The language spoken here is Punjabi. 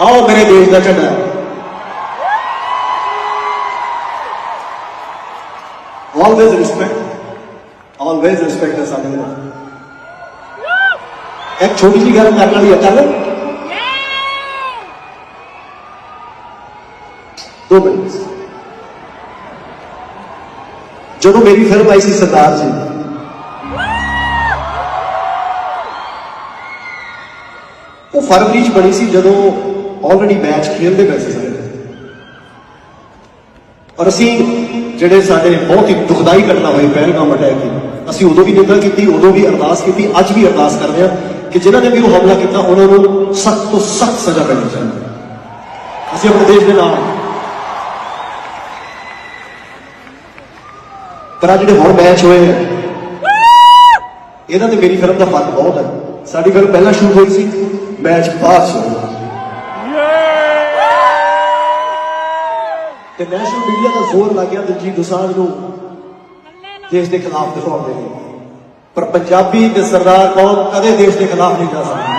ਆਓ ਮੇਰੇ ਦੇਸ਼ ਦਾ ਝੰਡਾ ਆਲਵੇਜ਼ ਰਿਸਪੈਕਟ ਆਲਵੇਜ਼ ਰਿਸਪੈਕਟ ਹੈ ਸਾਡੇ ਦਾ ਇੱਕ ਛੋਟੀ ਜਿਹੀ ਗੱਲ ਕਰਨ ਵਾਲੀ ਹੈ ਚੱਲ ਦੋ ਮਿੰਟ ਜਦੋਂ ਮੇਰੀ ਫਿਲਮ ਆਈ ਸੀ ਉਹ ਫਰਵਰੀ ਚ ਬਣੀ ਸੀ ਜਦੋਂ ਆਲਰੇਡੀ ਮੈਚ ਖੇਡਦੇ ਪਏ ਸੀ ਸਾਰੇ ਔਰ ਅਸੀਂ ਜਿਹੜੇ ਸਾਡੇ ਬਹੁਤ ਹੀ ਦੁਖਦਾਈ ਘਟਨਾ ਹੋਈ, ਪਹਿਲਗਾਮ ਅਟੈਕ ਦੀ, ਅਸੀਂ ਉਦੋਂ ਵੀ ਨਿੰਦਾ ਕੀਤੀ, ਉਦੋਂ ਵੀ ਅਰਦਾਸ ਕੀਤੀ, ਅੱਜ ਵੀ ਅਰਦਾਸ ਕਰਦੇ ਹਾਂ ਕਿ ਜਿਨ੍ਹਾਂ ਨੇ ਵੀ ਉਹ ਹਮਲਾ ਕੀਤਾ, ਉਹਨਾਂ ਨੂੰ ਸਖਤ ਤੋਂ ਸਖਤ ਸਜ਼ਾ ਮਿਲਣੀ ਚਾਹੀਦੀ। ਅਸੀਂ ਆਪਣੇ ਦੇਸ਼ ਦੇ ਨਾਲ ਪਰ ਆ ਜਿਹੜੇ ਹੁਣ ਮੈਚ ਹੋਏ ਆ, ਇਹਨਾਂ ਤੇ ਮੇਰੀ ਫਿਲਮ ਦਾ ਫ਼ਰਕ ਬਹੁਤ ਹੈ। ਸਾਡੀ ਫਿਲਮ ਪਹਿਲਾਂ ਸ਼ੁਰੂ ਹੋਈ ਸੀ। ਮੈਚ ਚ ਹੋਇਆ ਤੇ ਨੈਸ਼ਨਲ ਮੀਡੀਆ ਦਾ ਜ਼ੋਰ ਲੱਗ ਗਿਆ ਦਿਲਜੀਤ ਦੋਸਾਂਝ ਨੂੰ। ਦੇਸ਼ ਦੇ ਖਿਲਾਫ ਦਿਖਾਉਣ ਦੇ ਲਈ ਪਰ ਪੰਜਾਬੀ ਤੇ ਸਰਦਾਰ ਕੌਮ ਕਦੇ ਦੇਸ਼ ਦੇ ਖਿਲਾਫ ਨਹੀਂ ਜਾ ਸਕਦੇ।